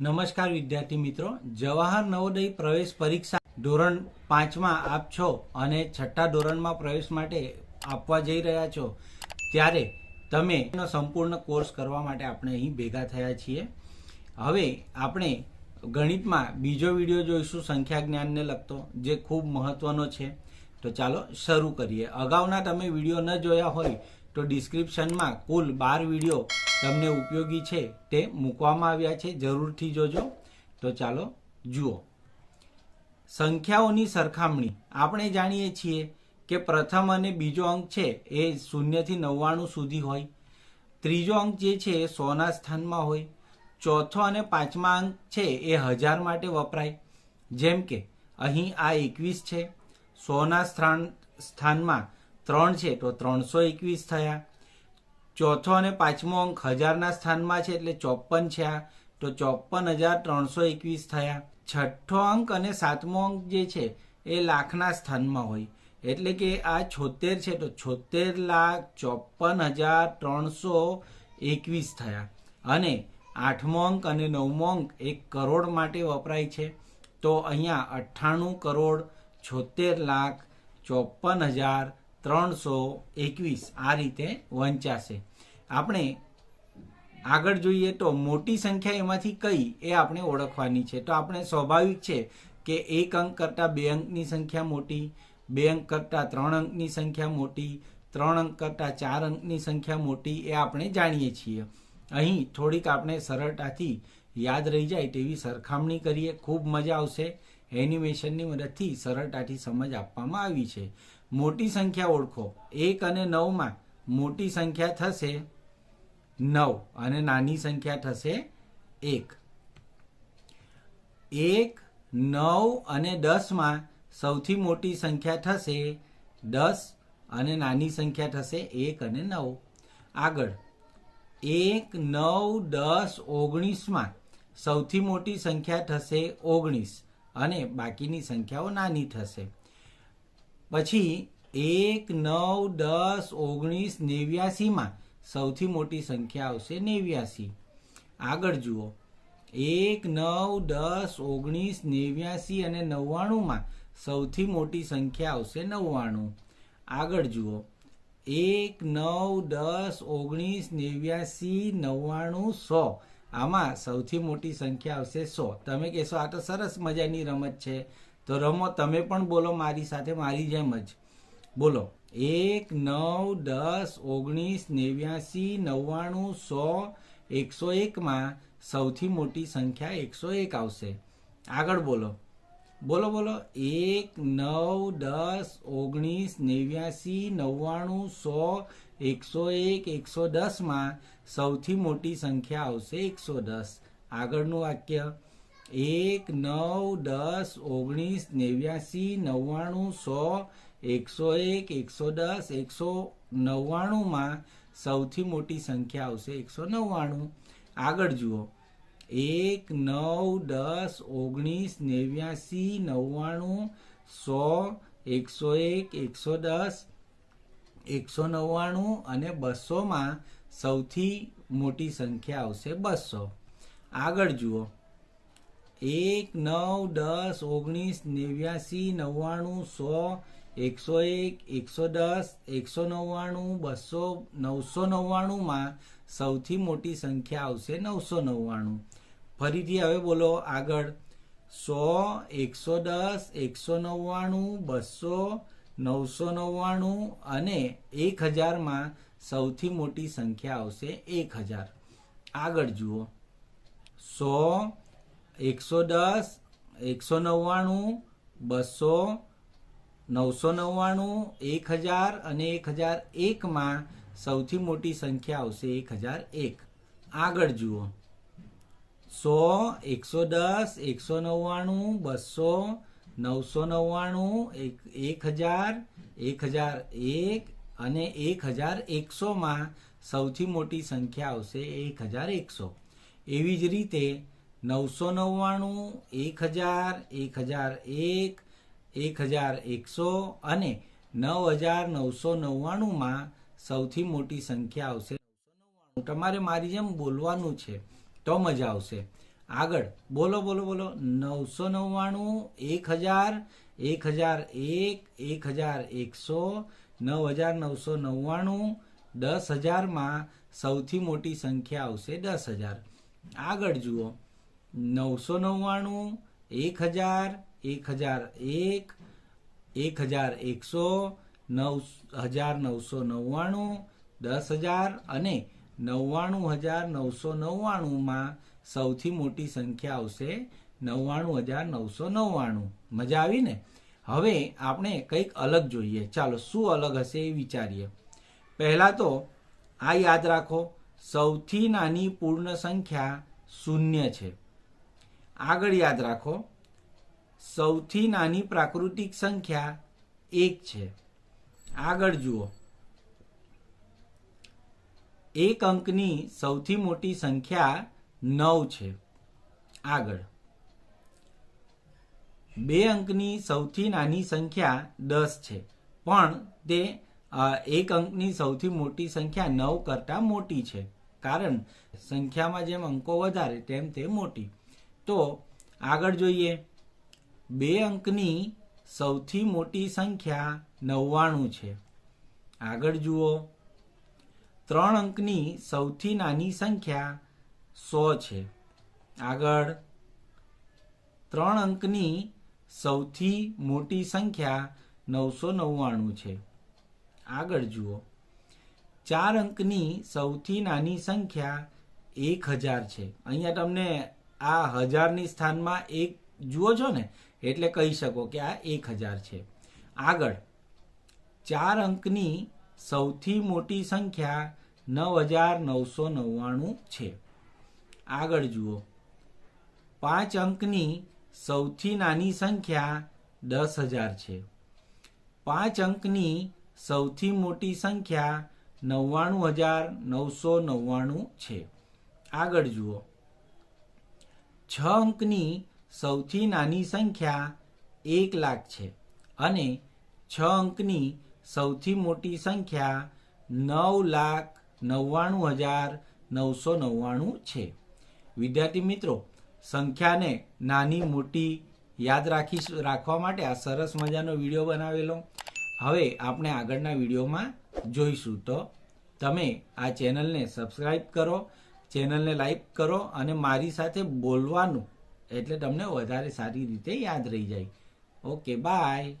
નમસ્કાર વિદ્યાર્થી મિત્રો. જવાહર નવોદય પ્રવેશ પરીક્ષા ધોરણ પાંચમાં આપ છો અને છઠ્ઠા ધોરણમાં પ્રવેશ માટે આપવા જઈ રહ્યા છો. ત્યારે તમે સંપૂર્ણ કોર્સ કરવા માટે આપણે અહીં ભેગા થયા છીએ. હવે આપણે ગણિતમાં બીજો વીડિયો જોઈશું સંખ્યા જ્ઞાનને લગતો, જે ખૂબ મહત્વનો છે. તો ચાલો શરૂ કરીએ. અગાઉના તમે વીડિયો ન જોયા હોય તો ડિસ્ક્રિપ્શનમાં કુલ બાર વીડિયો તમને ઉપયોગી છે તે મૂકવામાં આવ્યા છે. જરૂરથી જોજો. તો ચાલો જુઓ. સંખ્યાઓની સરખામણી. આપણે જાણીએ છીએ કે પ્રથમ અને બીજો અંક છે એ શૂન્યથી નવ્વાણું સુધી હોય. ત્રીજો અંક જે છે એ સોના સ્થાનમાં હોય. ચોથો અને પાંચમા અંક છે એ હજાર માટે વપરાય. જેમ કે અહીં આ એકવીસ છે. સોના સ્થાન સ્થાનમાં ત્રણ છે, તો ત્રણસો એકવીસ થયા. ચોથો અને પાંચમો અંક હજારના સ્થાનમાં છે, એટલે ચોપન છે આ. તો ચોપન હજાર ત્રણસો એકવીસ થયા. છઠ્ઠો અંક અને સાતમો અંક જે છે, એ લાખના સ્થાનમાં હોય. એટલે કે આ છોતેર છે, તો છોતેર લાખ ચોપન હજાર ત્રણસો એકવીસ થયા. અને આઠમો અંક અને નવમો અંક એક કરોડ માટે વપરાય છે. તો અહીંયા અઠ્ઠાણું કરોડ છોતેર લાખ ચોપન હજાર ત્રણસો એકવીસ આ રીતે વંચાશે. આપણે આગળ જોઈએ તો મોટી સંખ્યા એમાંથી કઈ એ આપણે ઓળખવાની છે. તો આપણે સ્વાભાવિક છે કે એક અંક કરતાં બે અંકની સંખ્યા મોટી, બે અંક કરતાં ત્રણ અંકની સંખ્યા મોટી, ત્રણ અંક કરતાં ચાર અંકની સંખ્યા મોટી એ આપણે જાણીએ છીએ. અહીં થોડીક આપણે સરળતાથી યાદ રહી જાય તેવી સરખામણી કરીએ. ખૂબ મજા આવશે. એનિમેશનની મદદથી સરળતાથી સમજ આપવામાં આવી છે. મોટી સંખ્યા ઓળખો. એક અને નવમાં મોટી સંખ્યા થશે નવ અને નાની સંખ્યા થશે એક. એક, નવ અને દસમાં સૌથી મોટી સંખ્યા થશે દસ અને નાની સંખ્યા થશે એક અને નવ. આગળ. એક, નવ, દસ, ઓગણીસમાં સૌથી મોટી સંખ્યા થશે ઓગણીસ અને બાકીની સંખ્યાઓ નાની થશે. પછી એક, નવ, દસ, ઓગણીસ નેવ્યાસીમાં સૌથી મોટી સંખ્યા આવશે નેવ્યાસી. આગળ જુઓ. એક, નવ, દસ, ઓગણીસ, નેવ્યાસી અને નવ્વાણુંમાં સૌથી મોટી સંખ્યા આવશે નવ્વાણું. આગળ જુઓ. એક, નવ, દસ, ઓગણીસ, નેવ્યાસી, નવ્વાણું, સો. આમાં સૌથી મોટી સંખ્યા આવશે સો. તમે કહેશો, આ તો સરસ મજાની રમત છે. તો રમો, તમે પણ બોલો મારી સાથે, મારી જેમ જ. બોલો. એક, નવ, દસ, ઓગણીસ, નેવ્યાસી, નવ્વાણું, સો, એકસો એકમાં સૌથી મોટી સંખ્યા એકસો એક આવશે. આગળ બોલો. બોલો બોલો. એક, નવ, દસ, ઓગણીસ, નેવ્યાસી, નવ્વાણું, સો, એકસો એક, એકસો દસમાં સૌથી મોટી સંખ્યા આવશે એકસો દસ. આગળનું વાક્ય. એક નવ દસ ઓગણીસ નેવ્યાસી નવ્વાણું સો એકસો એક એકસો દસ એકસો નવ્વાણુંમાં સૌથી મોટી સંખ્યા આવશે એકસો નવ્વાણું. આગળ જુઓ. એક નવ દસ ઓગણીસ નેવ્યાસી નવ્વાણું સો એકસો એક એકસો દસ એકસો નવ્વાણું અને બસોમાં સૌથી મોટી સંખ્યા આવશે બસો. આગળ જુઓ. એક નવ દસ ઓગણીસ નેવ્યાસી નવ્વાણું સો, એકસો એક, એકસો દસ, એકસો નવ્વાણું, બસો, નવસો નવ્વાણુંમાં સૌથી મોટી સંખ્યા આવશે નવસો નવ્વાણું. ફરીથી હવે બોલો આગળ. સો, એકસો દસ, એકસો નવ્વાણું, બસો, નવસો નવ્વાણું અને એક હજારમાં સૌથી મોટી સંખ્યા આવશે એક હજાર. આગળ જુઓ. સો એકસો દસ, એકસો નવ્વાણું, બસો, નવસો નવ્વાણું, એક હજાર અને એક હજાર એકમાં સૌથી મોટી સંખ્યા આવશે એક હજાર એક. આગળ જુઓ. સો, એકસો દસ, એકસો નવ્વાણું, બસો, નવસો નવ્વાણું, એક એક હજાર એક હજાર એક અને એક હજાર એકસોમાં સૌથી મોટી સંખ્યા આવશે એક હજાર એકસો. એવી જ રીતે નવસો નવ્વાણું, એક હજાર એક હજાર એક એક હજાર એકસો અને નવ હજાર નવસો નવ્વાણુંમાં સૌથી મોટી સંખ્યા આવશે. તમારે મારી જેમ બોલવાનું છે તો મજા આવશે. આગળ, બોલો બોલો બોલો. નવસો નવ્વાણું, એક હજાર એક હજાર એક એક હજાર એકસો, નવ હજાર નવસો નવ્વાણું, દસ હજારમાં સૌથી મોટી સંખ્યા આવશે દસ હજાર. આગળ જુઓ. નવસો નવ્વાણું, એક હજાર એક હજાર એક એક હજાર એકસો, નવ હજાર નવસો નવ્વાણું, દસ હજાર અને નવ્વાણું હજાર નવસો નવ્વાણુંમાં સૌથી મોટી સંખ્યા આવશે નવ્વાણું હજાર નવસો નવ્વાણું. મજા આવી ને? હવે આપણે કંઈક અલગ જોઈએ. ચાલો, શું અલગ હશે એ વિચારીએ. પહેલાં તો આ યાદ રાખો, સૌથી નાની પૂર્ણ સંખ્યા શૂન્ય છે. આગળ યાદ રાખો, સૌથી નાની પ્રાકૃતિક સંખ્યા એક છે. આગળ જુઓ. એક અંકની સૌથી મોટી સંખ્યા નવ છે. આગળ. બે અંકની સૌથી નાની સંખ્યા દસ છે, પણ તે એક અંકની સૌથી મોટી સંખ્યા નવ કરતાં મોટી છે. કારણ સંખ્યામાં જેમ અંકો વધારે, તેમ તે મોટી. તો આગળ જોઈએ. બે અંકની સૌથી મોટી સંખ્યા નવ્વાણું છે. આગળ જુઓ. ત્રણ અંકની સૌથી નાની સંખ્યા સો છે. આગળ. ત્રણ અંકની સૌથી મોટી સંખ્યા નવસો નવ્વાણું છે. આગળ જુઓ. ચાર અંકની સૌથી નાની સંખ્યા એક હજાર છે. અહીંયા તમને આ હજારની સ્થાનમાં એક જુઓ છો ને, એટલે કહી શકો કે આ એક હજાર છે. આગળ, ચાર અંકની સૌથી મોટી સંખ્યા નવ હજાર નવસો નવ્વાણું છે. આગળ જુઓ, પાંચ અંકની સૌથી નાની સંખ્યા દસ હજાર છે. પાંચ અંકની સૌથી મોટી સંખ્યા નવ્વાણું હજાર નવસો નવ્વાણું છે. આગળ જુઓ છ અંકની સૌથી નાની સંખ્યા એક લાખ છે અને છ અંકની સૌથી મોટી સંખ્યા નવ લાખ નવ્વાણું હજાર નવસો નવ્વાણું છે. વિદ્યાર્થી મિત્રો, સંખ્યાને નાની મોટી યાદ રાખી રાખવા માટે આ સરસ મજાનો વીડિયો બનાવેલો. હવે આપણે આગળના વિડીયોમાં જોઈશું. તો તમે આ ચેનલને સબસ્ક્રાઈબ કરો ચેનલને લાઈક કરો અને મારી સાથે બોલવાનું. એટલે તમને વધારે સારી રીતે યાદ રહી જાય. Okay, bye.